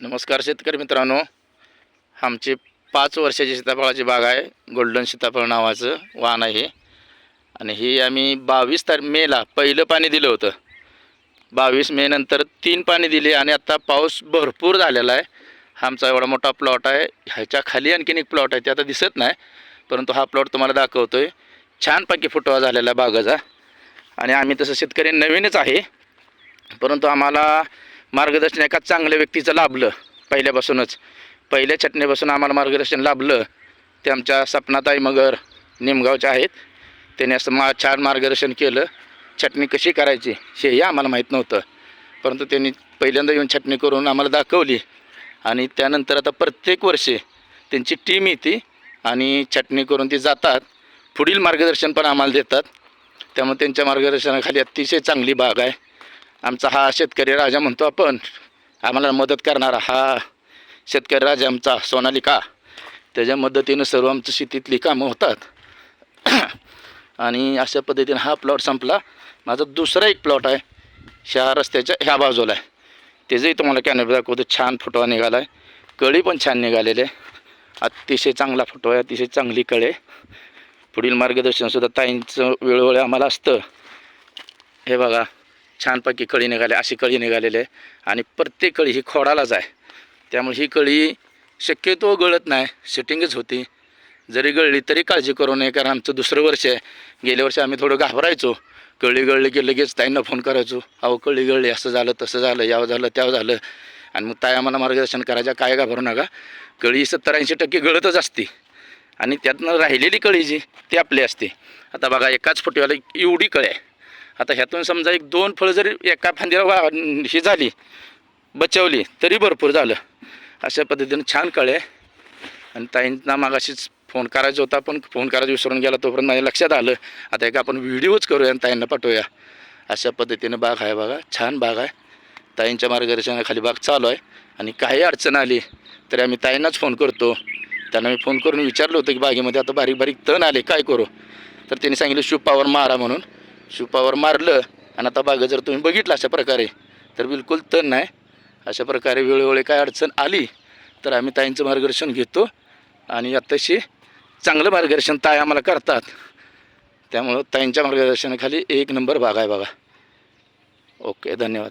नमस्कार शेतकरी मित्रांनो. आमची पाच वर्षाची सीताफळाची बाग आहे. गोल्डन सीताफळ नावाचं वाहन आहे. आणि ही आम्ही बावीस तार मेला पहिलं पाणी दिलं होतं. बावीस मे नंतर तीन पाणी दिले आणि आत्ता पाऊस भरपूर झालेला आहे. आमचा एवढा मोठा प्लॉट आहे. ह्याच्या खाली आणखीन एक प्लॉट आहे. ते आता दिसत नाही परंतु हा प्लॉट तुम्हाला दाखवतो आहे छानपैकी फुटवा झालेला आहे बागाचा. आणि आम्ही तसं शेतकरी नवीनच आहे. परंतु आम्हाला मार्गदर्शन एका चांगल्या व्यक्तीचं लाभलं पहिल्यापासूनच. पहिल्या छटणीपासून आम्हाला मार्गदर्शन लाभलं. ते आमच्या सपनाताई मगर निमगावच्या आहेत. त्याने असं मा छान मार्गदर्शन केलं. छटणी कशी करायची हेही आम्हाला माहीत नव्हतं. परंतु त्यांनी पहिल्यांदा येऊन छटणी करून आम्हाला दाखवली. आणि त्यानंतर आता प्रत्येक वर्षी त्यांची टीम येते आणि छटणी करून ती जातात. पुढील मार्गदर्शन पण आम्हाला देतात. त्यामुळे त्यांच्या मार्गदर्शनाखाली अतिशय चांगली बाग आहे. आमचा हा शेतकरी राजा म्हणतो आपण. आम्हाला मदत करणारा हा शेतकरी राजा आमचा सोनालिका. त्याच्या मदतीनं सर्व आमचं शेतीतली कामं होतात. आणि अशा पद्धतीनं हा प्लॉट संपला. माझा दुसरा एक प्लॉट आहे. ह्या रस्त्याच्या ह्या बाजूला आहे. त्याचंही तुम्हाला कॅनप दाखवतो. छान फोटो निघाला आहे. कळी पण छान निघालेले आहे. अतिशय चांगला फोटो आहे. अतिशय चांगली कळे पुढील मार्गदर्शनसुद्धा ताईंचं वेळोवेळी आम्हाला असतं. हे बघा. छानपैकी कळी निघाली अशी कळी निघालेली आहे. आणि प्रत्येक कळी ही खोडालाच आहे. त्यामुळे ही कळी शक्यतो गळत नाही सेटिंगच होती. जरी गळली तरी काळजी करू नये कारण आमचं दुसरं वर्ष आहे. गेल्या वर्षी आम्ही थोडं घाबरायचो. कळी गळली की लगेच ताईंना फोन करायचो. अहो कळी गळली असं झालं तसं झालं यावं झालं त्यावं झालं. आणि मग ताई आम्हाला मार्गदर्शन करायच्या काय घाबरू नका. कळी सत्तर ऐंशी टक्के गळतच असते. आणि त्यातनं राहिलेली कळी जी ती आपली असते. आता बघा एकाच फुटीवाला एवढी कळी आहे. आता ह्यातून समजा एक दोन फळं जरी एका फांदीला वा ही झाली बचवली तरी भरपूर झालं. अशा पद्धतीनं छान कळे आहे. आणि ताईंना मागाशीच फोन करायचा होता पण फोन करायचं विसरून गेला तोपर्यंत माझ्या लक्षात आलं. आता एक आपण व्हिडिओच करूया आणि ताईंना पाठवूया. अशा पद्धतीनं बाग आहे बघा छान बाग आहे. ताईंच्या मार्गदर्शनाखाली बाग चालू आहे. आणि काही अडचण आली तरी आम्ही ताईंनाच फोन करतो. त्यांना मी फोन करून विचारलं होतं की बागेमध्ये आता बारीक बारीक तण आले काय करू? तर त्यांनी सांगितलं शुपावर मारा म्हणून. शिवपावर मारलं आणि आता बाग जर तुम्ही बघितलं अशा प्रकारे तर बिलकुल तण नाही अशा प्रकारे वेळोवेळी काय अडचण आली तर आम्ही ताईंचं मार्गदर्शन घेतो आणि आत्ताशी चांगलं मार्गदर्शन ताई आम्हाला करतात. त्यामुळं ताईंच्या मार्गदर्शनाखाली एक नंबर बाग आहे बघा. ओके धन्यवाद.